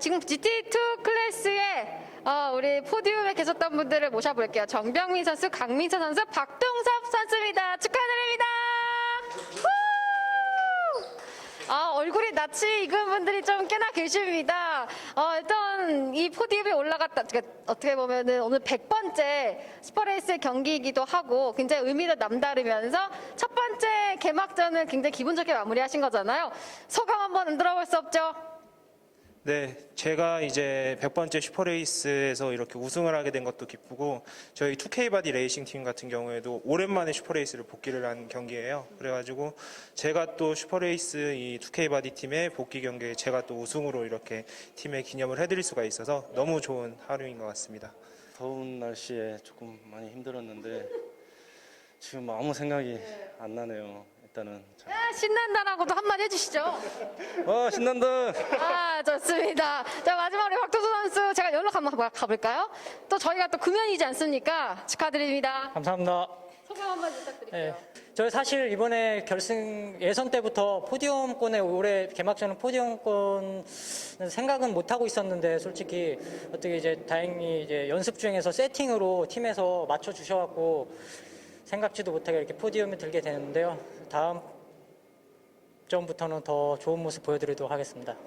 지금 GT2 클래스에 어, 우리 포디움에 계셨던 분들을 모셔볼게요. 정병민 선수, 강민서 선수, 박동섭 선수입니다. 축하드립니다. 후! 아, 얼굴이 낯이 익은 분들이 좀 꽤나 계십니다. 어, 일단 이 포디움에 올라갔다, 그러니까 어떻게 보면은 오늘 100번째 슈퍼레이스 경기이기도 하고 굉장히 의미도 남다르면서 첫 번째 개막전을 굉장히 기분 좋게 마무리하신 거잖아요. 소감 한번 들어볼 수 없죠? 네, 제가 이제 100번째 슈퍼레이스에서 이렇게 우승을 하게 된 것도 기쁘고 저희 2K 바디 레이싱 팀 같은 경우에도 오랜만에 슈퍼레이스를 복귀를 한 경기예요. 그래가지고 제가 또 슈퍼레이스 이 2K 바디 팀의 복귀 경기에 제가 또 우승으로 이렇게 팀의 기념을 해드릴 수가 있어서 너무 좋은 하루인 것 같습니다. 더운 날씨에 조금 많이 힘들었는데 지금 아무 생각이 안 나네요. 일단은 자- 아, 신난다라고도 한마디 해주시죠. 와 신난다. 아, 좋습니다. 자, 마지막으로 박도수 선수 제가 연락 한번 가- 가볼까요? 또 저희가 또 금연이지 않습니까? 축하드립니다. 감사합니다. 소감 한번 부탁드릴게요. 예. 저희 사실 이번에 결승 예선 때부터 포디움권에 올해 개막전은 포디움권 생각은 못 하고 있었는데 솔직히 어떻게 이제 다행히 이제 연습 중에서 세팅으로 팀에서 맞춰 주셔갖고 생각지도 못하게 이렇게 포디움에 들게 되는데요. 다음 점부터는 더 좋은 모습 보여드리도록 하겠습니다.